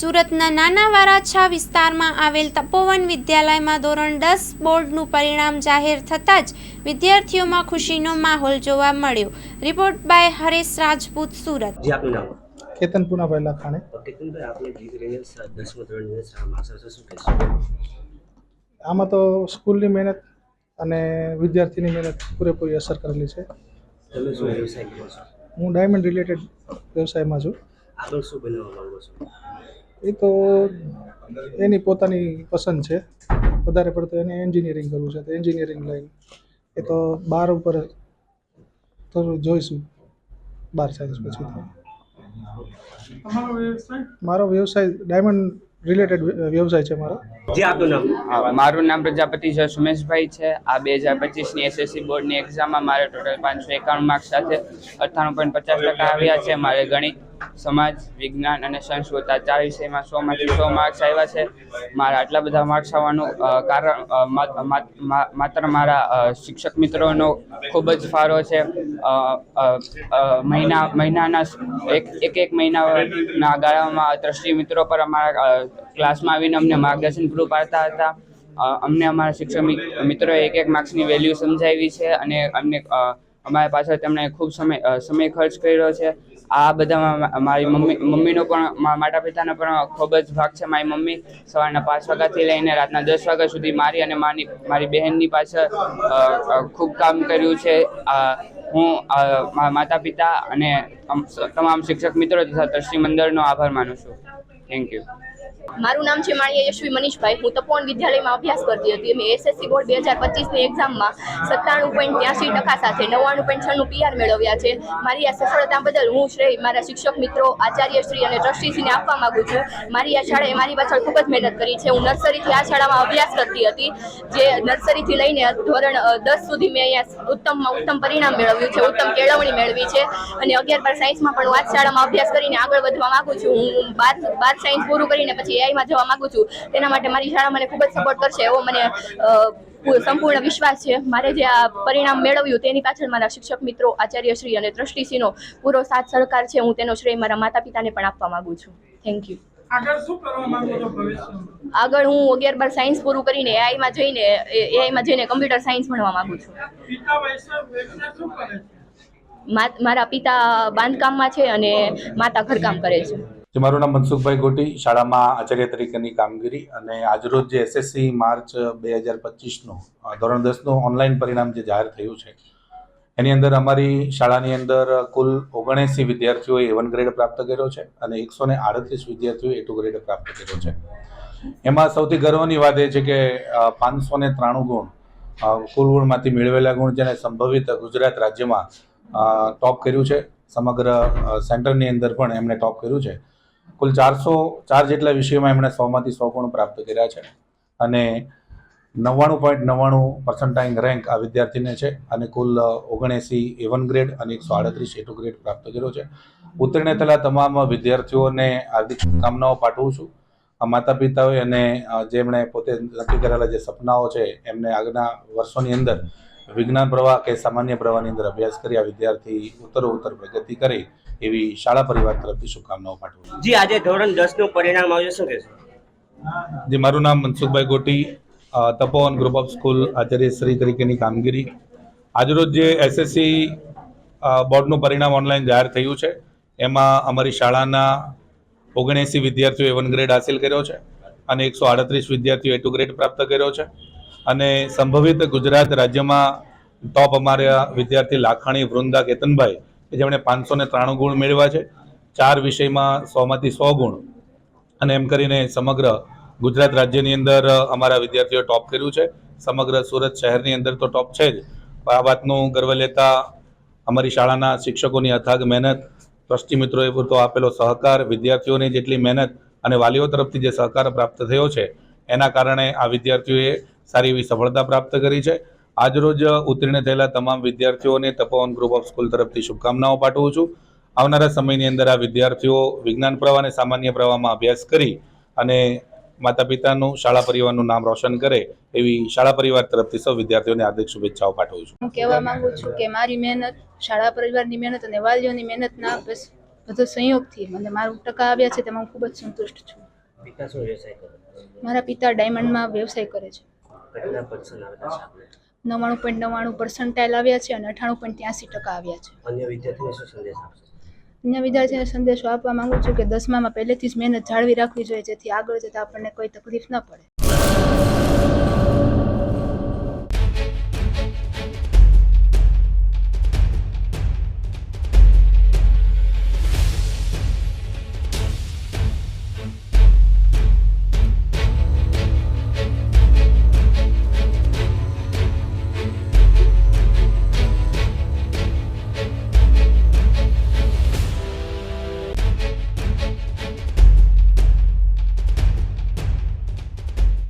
સુરતના નાના વારાછા વિસ્તારમાં આવેલ તપોવન વિદ્યાલયમાં ધોરણ દસ બોર્ડનું પરિણામ જાહેર થતાં જ વિદ્યાર્થીઓમાં ખુશીનો માહોલ જોવા મળ્યો. Report by Haresh Rajput Surat. જી આપનું નામ? કેતન પુનાભાઈ લખાણે કેતનભાઈ આપની દીકરીને સ- દસમા ધોરણ શું કહેશો? આમાં તો સ્કૂલની મહેનત અને વિદ્યાર્થીની મહેનત પૂરેપૂરી અસર કરેલી છે. તમે શું વ્યવસાય કરો છો? હું ડાયમંડ રિલેટેડ વ્યવસાયમાં છું. આગળ શું બનવા માંગો છો? એ તો એની પોતાની પસંદ છે. વધારે પડતું એને એન્જિનિયરિંગ કરવું છે. તો એન્જિનિયરિંગ લાઈન એ તો બાર ઉપર થોડું જોઈશું. બાર સાયન્સ પછી મારો વ્યવસાય ડાયમંડ રિલેટેડ વ્યવસાય છે મારો. જી આપનું નામ? મારું નામ પ્રજાપતિ છે સુમેશભાઈ છે. આ બે હજાર પચીસની એસએસસી બોર્ડની એક્ઝામમાં મારે ટોટલ પાંચસો એકાણું માર્ક્સ સાથે અઠ્ઠાણું પોઈન્ટ પચાસ ટકા આવ્યા છે. મારે ગણિત સમાજ, વિજ્ઞાન અને સંસ્કૃત આ ચાર વિષયમાં સોમાંથી સો માર્ક્સ આવ્યા છે. મારા આટલા બધા માર્ક્સ આવવાનું કારણ માત્ર મારા શિક્ષક મિત્રોનો ખૂબ જ ફાળો છે. મહિના, મહિનાના એક એક એક મહિનાના ગાળામાં ત્રષ્ટિ મિત્રો પર અમારા ક્લાસમાં આવીને અમને માર્ગદર્શન પૂરું પાડતા હતા. અમને અમારા શિક્ષક મિત્રોએ એક એક માર્ક્સની વેલ્યુ સમજાવી છે અને અમને અમારા પાછળ તેમણે ખૂબ સમય સમય ખર્ચ કર્યો છે. આ બધામાં મારી મમ્મી, મમ્મીનો પણ માતા પિતાનો પણ ખૂબ જ ભાગ છે મારી મમ્મી. સવારના પાંચ વાગ્યાથી લઈને રાતના દસ વાગ્યા સુધી મારી અને મારી મારી બહેનની પાછળ ખૂબ કામ કર્યું છે. હું મારા માતા પિતા અને તમામ શિક્ષક મિત્રો તથા ટ્રસ્ટી મંડળનો આભાર માનું છું. થેન્ક યુ મારું નામ છે માળિયા યશવી મનીષભાઈ. હું તપોવન વિદ્યાલયમાં અભ્યાસ કરતી હતી. મેં એસએસસી બોર્ડ બે હજાર પચીસની એક્ઝામમાં સત્તાણું પોઈન્ટ ત્યાસી ટકા સાથે નવ્વાણું પોઈન્ટ છન્નું પીઆર મેળવ્યા છે. મારી આ સફળતા બદલ હું શ્રેય મારા શિક્ષક મિત્રો, આચાર્યશ્રી અને ટ્રસ્ટીશ્રીને આપવા માંગુ છું. મારી આ શાળાએ મારી પાછળ ખૂબ જ મહેનત કરી છે. હું નર્સરીથી આ શાળામાં અભ્યાસ કરતી હતી, જે નર્સરીથી લઈને ધોરણ દસ સુધી મેં અહીંયા ઉત્તમમાં ઉત્તમ પરિણામ મેળવ્યું છે. ઉત્તમ કેળવણી મેળવી છે. અને અગિયાર બાર સાયન્સમાં પણ હું આ શાળામાં અભ્યાસ કરીને આગળ વધવા માંગુ છું. હું બાર બાર સાયન્સ પૂરું કરીને પછી એઆઈમાં જવા માંગુ છું. તેના માટે મારી શાળા મને ખૂબ જ સપોર્ટ કરશે એવો મને સંપૂર્ણ વિશ્વાસ છે. મારે જે આ પરિણામ મેળવ્યું તેની પાછળ મારા શિક્ષક મિત્રો આચાર્યશ્રી અને ટ્રસ્ટીશ્રીનો પૂરો સાથ સહકાર છે. હું તેનો શ્રેય મારા માતા પિતાને પણ આપવા માંગુ છું. થેન્ક યુ આગળ હું અગિયાર બાર સાયન્સ પૂરું કરીને એઆઈમાં જઈને એઆઈમાં જઈને કમ્પ્યુટર સાયન્સ ભણવા માંગુ છું. મારા પિતા બાંધકામમાં છે અને માતા ઘરકામ કરે છે. જે મારું નામ મનસુખભાઈ ગોટી, શાળામાં આચાર્ય તરીકેની કામગીરી અને આજરોજ જે એસએસસી માર્ચ બે હજાર પચીસનું ધોરણ દસનું ઓનલાઈન પરિણામ જે જાહેર થયું છે, એની અંદર અમારી શાળાની અંદર કુલ ઓગણએંસી વિદ્યાર્થીઓએ એ વન ગ્રેડ પ્રાપ્ત કર્યો છે અને એકસો ને આડત્રીસ વિદ્યાર્થીઓએ એ ટુ ગ્રેડ પ્રાપ્ત કર્યો છે. એમાં સૌથી ગર્વની વાત એ છે કે પાંચસો ને ત્રાણું ગુણ કુલ ગુણમાંથી મેળવેલા ગુણ જેને સંભવિત ગુજરાત રાજ્યમાં ટોપ કર્યું છે. સમગ્ર સેન્ટરની અંદર પણ એમણે ટોપ કર્યું છે. કુલ ચારસો, ચાર જેટલા વિષયોમાં એમણે સોમાંથી સો ગુણ પ્રાપ્ત કર્યા છે. અને નવ્વાણું પોઈન્ટ નવ્વાણું પર્સન્ટાઇન રેન્ક આ વિદ્યાર્થીને છે અને કુલ ઓગણએંસી એ વન ગ્રેડ અને એકસો આડત્રીસ એ ટુ ગ્રેડ પ્રાપ્ત કર્યો છે. ઉત્તીર્ણ થયેલા તમામ વિદ્યાર્થીઓને હાર્દિક શુભકામનાઓ પાઠવું છું. માતા પિતાઓએ અને જેમણે પોતે નક્કી કરેલા જે સપનાઓ છે, એમને આગળના વર્ષોની અંદર વિજ્ઞાન પ્રવાહ કે સામાન્ય પ્રવાહની અંદર અભ્યાસ કરી આ વિદ્યાર્થી ઉત્તરોત્તર પ્રગતિ કરે. એવી શાળા પરિવાર તરફથી શુભકામનાઓ પાઠવું જી આજે ધોરણ દસનું પરિણામ આવ્યું. શું કહેશો? જી મારું નામ Mansukhbhai Goti Tapovan group of school Acharya Shri તરીકેની કામગીરી. આજરોજ જે એસએસસી બોર્ડનું પરિણામ ઓનલાઈન જાહેર થયું છે. એમાં અમારી શાળાના ઓગણએંસી વિદ્યાર્થીઓએ વન ગ્રેડ હાસિલ કર્યો છે અને એકસો આડત્રીસ વિદ્યાર્થીઓએ ટુ ગ્રેડ પ્રાપ્ત કર્યો છે. અને સંભવિત ગુજરાત રાજ્યમાં ટોપ અમારા વિદ્યાર્થી લાખાણી વૃંદા કેતનભાઈ કે જેમણે પાંચસો ને ત્રાણું ગુણ મેળવ્યા છે, ચાર વિષયમાં સોમાંથી સો ગુણ. અને એમ કરીને સમગ્ર ગુજરાત રાજ્યની અંદર અમારા વિદ્યાર્થીઓ ટોપ કર્યું છે. સમગ્ર સુરત શહેરની અંદર તો ટોપ છે જ. પણ આ વાતનું ગર્વ લેતા અમારી શાળાના શિક્ષકોની અથાગ મહેનત, ટ્રસ્ટી મિત્રોએ પૂરતો આપેલો સહકાર, વિદ્યાર્થીઓની જેટલી મહેનત અને વાલીઓ તરફથી જે સહકાર પ્રાપ્ત થયો છે, એના કારણે આ વિદ્યાર્થીઓએ સારી એવી સફળતા પ્રાપ્ત કરી છે. આજરોજ ઉત્તીર્ણ થયેલા તમામ વિદ્યાર્થીઓને તપોવન ગ્રુપ ઓફ સ્કૂલ તરફથી શુભકામનાઓ પાઠવું છું. આવનારા સમયની અંદર આ વિદ્યાર્થીઓ વિજ્ઞાન પ્રવાહ અને સામાન્ય પ્રવાહમાં અભ્યાસ કરી અને માતા પિતાનું શાળા પરિવારનું નામ રોશન કરે એવી શાળા પરિવાર તરફથી સૌ વિદ્યાર્થીઓને હાર્દિક શુભેચ્છાઓ પાઠવું છું. હું કહેવા માંગુ છું કે મારી મહેનત શાળા પરિવારની મહેનત અને વાલીઓની મહેનતના બસ બધો સંયોગથી મને મારું ટકા આવ્યા છે તેમાં હું ખૂબ જ સંતુષ્ટ છું. પિતા શું વ્યવસાય કરે? મારા પિતા ડાયમંડમાં વ્યવસાય કરે છે? નવ્વાણું પોઈન્ટ નવ્વાણું પર્સન્ટાઇલ આવ્યા છે અને અઠાણું પોઈન્ટ ત્યાંસી ટકા આવ્યા છે. અન્ય વિદ્યાર્થીને શું સંદેશ આપશે? અન્ય વિદ્યાર્થીને સંદેશો આપવા માંગુ છું કે દસમામાં પહેલેથી જ મહેનત જાળવી રાખવી જોઈએ જેથી આગળ જતાં આપણને કોઈ તકલીફ ન પડે.